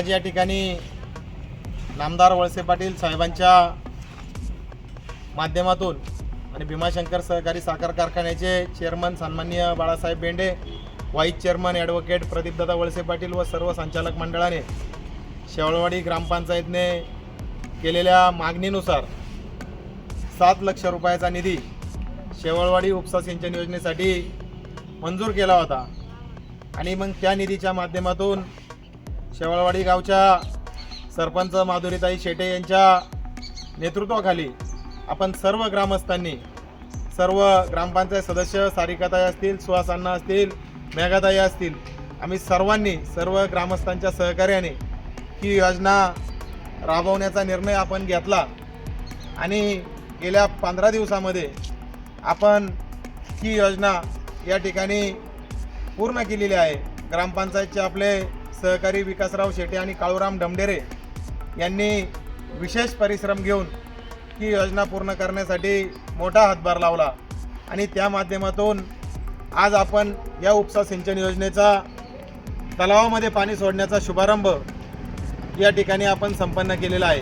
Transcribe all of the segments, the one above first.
आज या ठिकाणी नामदार वळसे पाटील साहेबांच्या माध्यमातून आणि भीमाशंकर सहकारी साखर कारखान्याचे चेअरमन सन्माननीय Balasaheb Bende vice chairman advocate Pradipdada Walse Patil व सर्व संचालक मंडळाने शेवळवाडी ग्रामपंचायतने केलेल्या मागणीनुसार सात लक्ष रुपयाचा निधी शेवळवाडी उपसा सिंचन योजनेसाठी मंजूर केला होता. आणि मग त्या निधीच्या माध्यमातून शेवळवाडी गावच्या सरपंच माधुरीताई शेटे यांच्या नेतृत्वाखाली आपण सर्व ग्रामस्थांनी सर्व ग्रामपंचायत सदस्य सारिकाताई असतील सुहासांना असतील मेघाताई असतील आम्ही सर्वांनी सर्व ग्रामस्थांच्या सहकार्याने ही योजना राबवण्याचा निर्णय आपण घेतला आणि गेल्या पंधरा दिवसामध्ये आपण ही योजना या ठिकाणी पूर्ण केलेली आहे. ग्रामपंचायतचे आपले सहकारी विकासराव शेटे आणि काळूराम डमडेरे यांनी विशेष परिश्रम घेऊन ही योजना पूर्ण करण्यासाठी मोठा हातभार लावला. आणि त्या माध्यमातून आज आपण या उपसा सिंचन योजनेचा तलावामध्ये पाणी सोडण्याचा शुभारंभ या ठिकाणी आपण संपन्न केलेला आहे.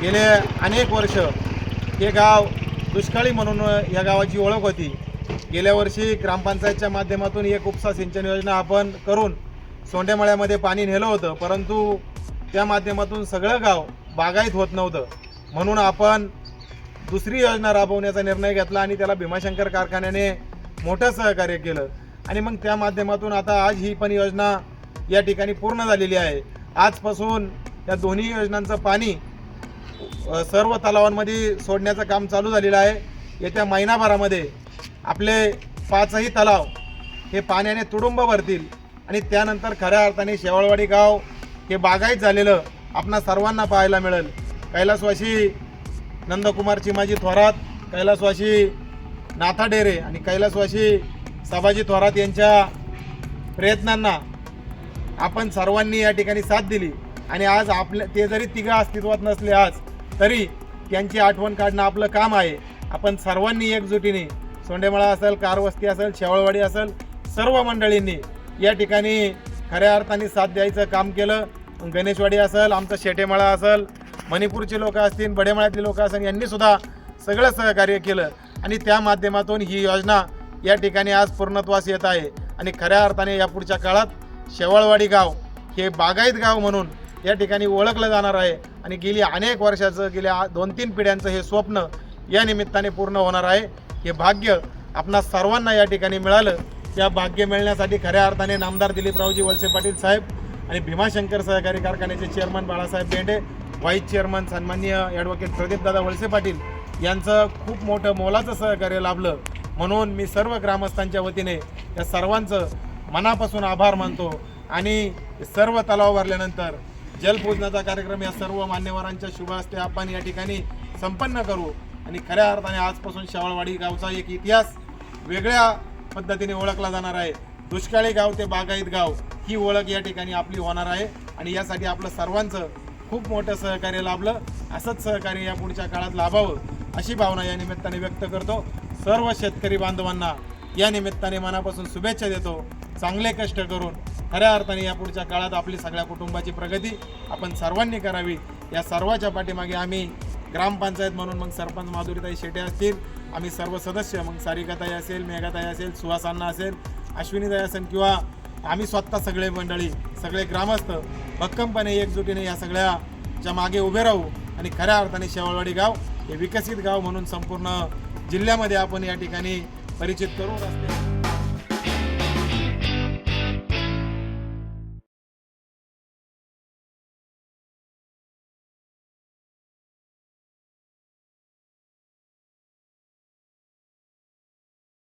गेले अनेक वर्ष हे गाव दुष्काळी म्हणून या गावाची ओळख होती. गेल्या वर्षी ग्रामपंचायतच्या माध्यमातून एक उपसा सिंचन योजना आपण करून सोंडेमळ्यामध्ये पाणी नेलं होतं परंतु त्या माध्यमातून सगळं गाव बागायत होत नव्हतं. म्हणून आपण दुसरी योजना राबवण्याचा निर्णय घेतला आणि त्याला भीमाशंकर कारखान्याने मोठं सहकार्य केलं. आणि मग त्या माध्यमातून आता आज ही पण योजना या ठिकाणी पूर्ण झालेली आहे. आजपासून या दोन्ही योजनांचं पाणी सर्व तलावांमध्ये सोडण्याचं काम चालू झालेलं आहे. येत्या महिनाभरामध्ये आपले पाचही तलाव हे पाण्याने तुडुंब भरतील. आणि त्यानंतर खऱ्या अर्थाने शेवाळवाडी गाव हे बागायत झालेलं आपणा सर्वांना पाहायला मिळेल. कैलासवाशी नंदकुमार चिमाजी थोरात कैलासवाशी नाथा डेरे आणि कैलासवाशी सभाजी थोरात यांच्या प्रयत्नांना आपण सर्वांनी या ठिकाणी साथ दिली. आणि आज आपल्या ते जरी तिघं अस्तित्वात नसले आज तरी त्यांची आठवण काढणं आपलं काम आहे. आपण सर्वांनी एकजुटीने सोंडेमळा असेल कारवस्ती असेल शेवळवाडी असेल सर्व मंडळींनी या ठिकाणी खऱ्या अर्थाने साथ द्यायचं काम केलं. गणेशवाडी असेल आमचं शेटेमळा असेल मणिपूरची लोकं असतील बडेमळ्यातले लोकं असतील यांनीसुद्धा सगळं सहकार्य केलं. आणि त्या माध्यमातून ही योजना या ठिकाणी आज पूर्णत्वास येत आहे. आणि खऱ्या अर्थाने या पुढच्या काळात शेवाळवाडी गाव हे बागायत गाव म्हणून या ठिकाणी ओळखलं जाणार आहे. आणि गेली अनेक वर्षाचं गेल्या दोन तीन पिढ्यांचं हे स्वप्न या निमित्ताने पूर्ण होणार आहे. हे भाग्य आपणा सर्वांना या ठिकाणी मिळालं. या भाग्य मिळण्यासाठी खऱ्या अर्थाने नामदार दिलीपरावजी वळसे पाटील साहेब आणि भीमाशंकर सहकारी कारखान्याचे chairman Balasaheb Bende vice chairman सन्माननीय ॲडव्होकेट प्रदीपदादा वळसे पाटील यांचं खूप मोठं मोलाचं सहकार्य लाभलं. म्हणून मी सर्व ग्रामस्थांच्या वतीने या सर्वांचं मनापासून आभार मानतो आणि सर्व तलाव भरल्यानंतर जलपूजनाचा कार्यक्रम या सर्व मान्यवरांच्या शुभ हस्ते आपण या ठिकाणी संपन्न करू. आणि खऱ्या अर्थाने आजपासून शेवाळवाडी गावचा एक इतिहास वेगळ्या पद्धतीने ओळखला जाणार आहे. दुष्काळी गाव ते बागायत गाव ही ओळख या ठिकाणी आपली होणार आहे. आणि यासाठी आपलं सर्वांचं खूप मोठं सहकार्य लाभलं. असंच सहकार्य या पुढच्या काळात लाभावं अशी भावना या निमित्ताने व्यक्त करतो. सर्व शेतकरी बांधवांना या निमित्ताने मनापासून शुभेच्छा देतो. चांगले कष्ट करून खऱ्या अर्थाने या पुढच्या काळात आपली सगळ्या कुटुंबाची प्रगती आपण सर्वांनी करावी. या सर्वाच्या पाठीमागे आम्ही ग्रामपंचायत म्हणून मग सरपंच माधुरीताई शेटे असतील आम्ही सर्व सदस्य मग सारिकाताई असेल मेघाताई असेल सुहासांना असेल अश्विनीताई असेल किंवा आम्ही स्वतः सगळे मंडळी सगळे ग्रामस्थ भक्कमपणे एकजुटीने या सगळ्याच्या मागे उभे राहू आणि खऱ्या अर्थाने शेवळवाडी गाव हे विकसित गाव म्हणून संपूर्ण जिल्ह्यामध्ये आपण या ठिकाणी परिचित करू असते